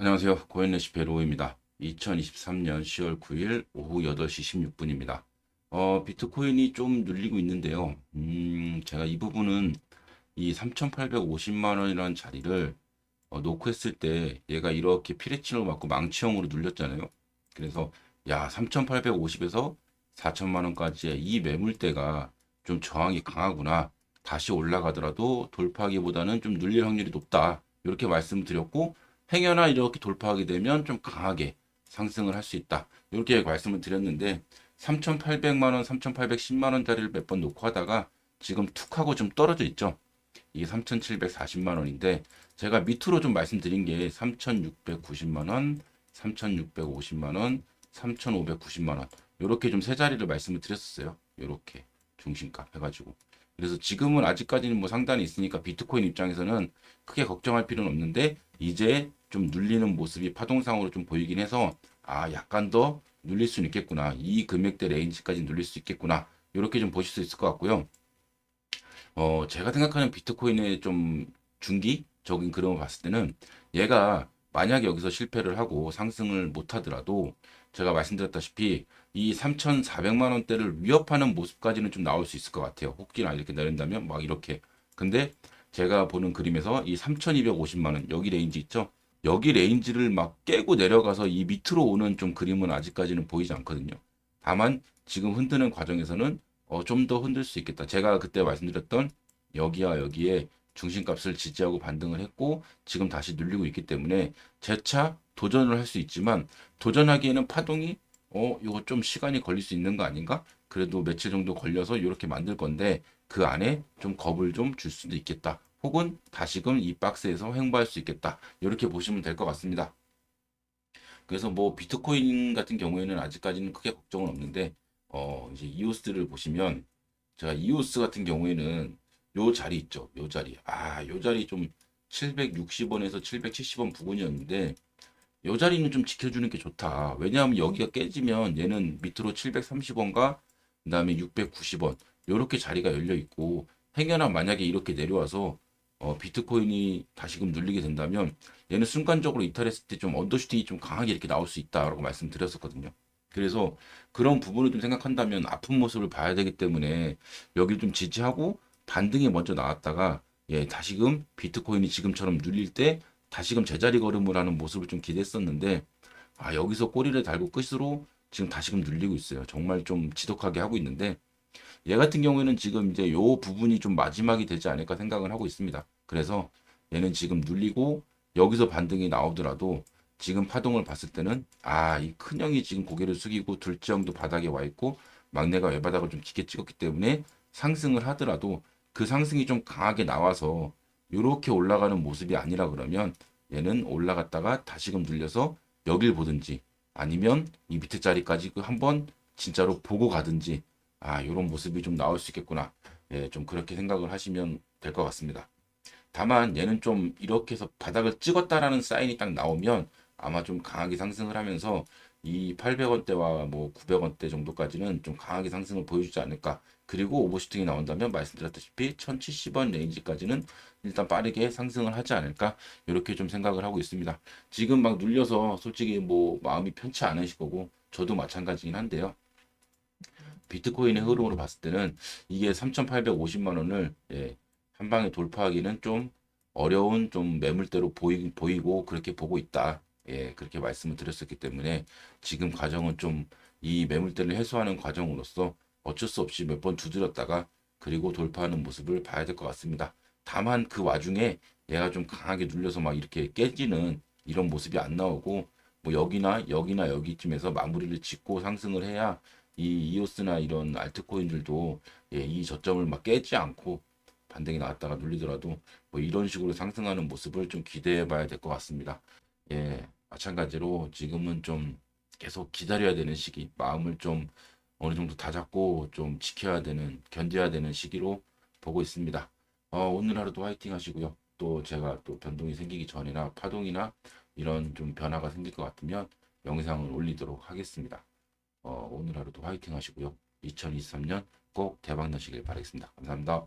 안녕하세요. 고현 레시피 로우입니다. 2023년 10월 9일 오후 8시 16분입니다. 어, 비트코인이 좀 눌리고 있는데요. 음, 제가 이 부분은 이 3,850만 원이라는 자리를 어, 놓고 했을 때 얘가 이렇게 피레치노 맞고 망치형으로 눌렸잖아요. 그래서 야, 3,850에서 4천만 원까지의 이 매물대가 좀 저항이 강하구나. 다시 올라가더라도 돌파하기보다는 좀 눌릴 확률이 높다. 이렇게 말씀드렸고 행여나 이렇게 돌파하게 되면 좀 강하게 상승을 할 수 있다. 이렇게 말씀을 드렸는데 3,800만 원, 3,810만 원짜리를 몇 번 놓고 하다가 지금 툭 하고 좀 떨어져 있죠. 이게 3,740만 원인데 제가 밑으로 좀 말씀드린 게 3,690만 원, 3,650만 원, 3,590만 원. 이렇게 좀 세 자리를 말씀을 드렸었어요. 이렇게 중심값 해가지고. 그래서 지금은 아직까지는 뭐 상단이 있으니까 비트코인 입장에서는 크게 걱정할 필요는 없는데 이제 좀 눌리는 모습이 파동상으로 좀 보이긴 해서 아 약간 더 눌릴 수는 있겠구나. 이 금액대 레인지까지 눌릴 수 있겠구나. 이렇게 좀 보실 수 있을 것 같고요. 어 제가 생각하는 비트코인의 좀 중기적인 그림을 봤을 때는 얘가 만약에 여기서 실패를 하고 상승을 못 하더라도 제가 말씀드렸다시피 이 3,400만 원대를 위협하는 모습까지는 좀 나올 수 있을 것 같아요. 혹기나 이렇게 내린다면 막 이렇게. 근데 제가 보는 그림에서 이 3,250만 원 여기 레인지 있죠? 여기 레인지를 막 깨고 내려가서 이 밑으로 오는 좀 그림은 아직까지는 보이지 않거든요. 다만 지금 흔드는 과정에서는 어, 좀 더 흔들 수 있겠다. 제가 그때 말씀드렸던 여기와 여기에 중심값을 지지하고 반등을 했고 지금 다시 눌리고 있기 때문에 재차 도전을 할 수 있지만 도전하기에는 파동이 어 이거 좀 시간이 걸릴 수 있는 거 아닌가? 그래도 며칠 정도 걸려서 이렇게 만들 건데 그 안에 좀 겁을 좀 줄 수도 있겠다. 혹은 다시금 이 박스에서 횡보할 수 있겠다. 이렇게 보시면 될 것 같습니다. 그래서 뭐 비트코인 같은 경우에는 아직까지는 크게 걱정은 없는데 어 이제 이오스를 보시면 제가 이오스 같은 경우에는 요 자리 있죠. 요 자리. 아, 요 자리 좀 760원에서 770원 부근이었는데 요 자리는 좀 지켜주는 게 좋다. 왜냐하면 여기가 깨지면 얘는 밑으로 730원과 그다음에 690원 요렇게 자리가 열려 있고 행여나 만약에 이렇게 내려와서 어, 비트코인이 다시금 눌리게 된다면 얘는 순간적으로 이탈했을 때 좀 언더슈팅이 좀 강하게 이렇게 나올 수 있다라고 말씀드렸었거든요. 그래서 그런 부분을 좀 생각한다면 아픈 모습을 봐야 되기 때문에 여기를 좀 지지하고 반등이 먼저 나왔다가 예, 다시금 비트코인이 지금처럼 눌릴 때 다시금 제자리 걸음을 하는 모습을 좀 기대했었는데 아, 여기서 꼬리를 달고 끝으로 지금 다시금 눌리고 있어요. 정말 좀 지독하게 하고 있는데 얘 같은 경우에는 지금 이제 요 부분이 좀 마지막이 되지 않을까 생각을 하고 있습니다. 그래서 얘는 지금 눌리고 여기서 반등이 나오더라도 지금 파동을 봤을 때는 아, 이 큰형이 지금 고개를 숙이고 둘째 형도 바닥에 와 있고 막내가 외바닥을 좀 깊게 찍었기 때문에 상승을 하더라도 그 상승이 좀 강하게 나와서 이렇게 올라가는 모습이 아니라 그러면 얘는 올라갔다가 다시금 눌려서 여길 보든지 아니면 이 밑에 자리까지 그 한번 진짜로 보고 가든지 아 이런 모습이 좀 나올 수 있겠구나 예, 좀 그렇게 생각을 하시면 될 것 같습니다. 다만 얘는 좀 이렇게 해서 바닥을 찍었다라는 사인이 딱 나오면 아마 좀 강하게 상승을 하면서 이 800원대와 뭐 900원대 정도까지는 좀 강하게 상승을 보여주지 않을까. 그리고 오버슈팅이 나온다면 말씀드렸다시피 1070원 레인지까지는 일단 빠르게 상승을 하지 않을까. 이렇게 좀 생각을 하고 있습니다. 지금 막 눌려서 솔직히 뭐 마음이 편치 않으실 거고 저도 마찬가지긴 한데요. 비트코인의 흐름으로 봤을 때는 이게 3,850만 원을 예, 한 방에 돌파하기는 좀 어려운 좀 매물대로 보이, 보이고 그렇게 보고 있다. 예, 그렇게 말씀을 드렸었기 때문에 지금 과정은 좀 이 매물대를 해소하는 과정으로서 어쩔 수 없이 몇 번 두드렸다가 그리고 돌파하는 모습을 봐야 될 것 같습니다. 다만 그 와중에 얘가 좀 강하게 눌려서 막 이렇게 깨지는 이런 모습이 안 나오고 뭐 여기나 여기나 여기쯤에서 마무리를 짓고 상승을 해야 이 이오스나 이런 알트코인들도 예, 이 저점을 막 깨지 않고 반등이 나왔다가 눌리더라도 뭐 이런 식으로 상승하는 모습을 좀 기대해 봐야 될 것 같습니다. 예, 마찬가지로 지금은 좀 계속 기다려야 되는 시기, 마음을 좀 어느 정도 다잡고 좀 지켜야 되는, 견뎌야 되는 시기로 보고 있습니다. 어, 오늘 하루도 화이팅 하시고요. 또 제가 또 변동이 생기기 전이나 파동이나 이런 좀 변화가 생길 것 같으면 영상을 올리도록 하겠습니다. 어, 오늘 하루도 화이팅 하시고요. 2023년 꼭 대박 나시길 바라겠습니다. 감사합니다.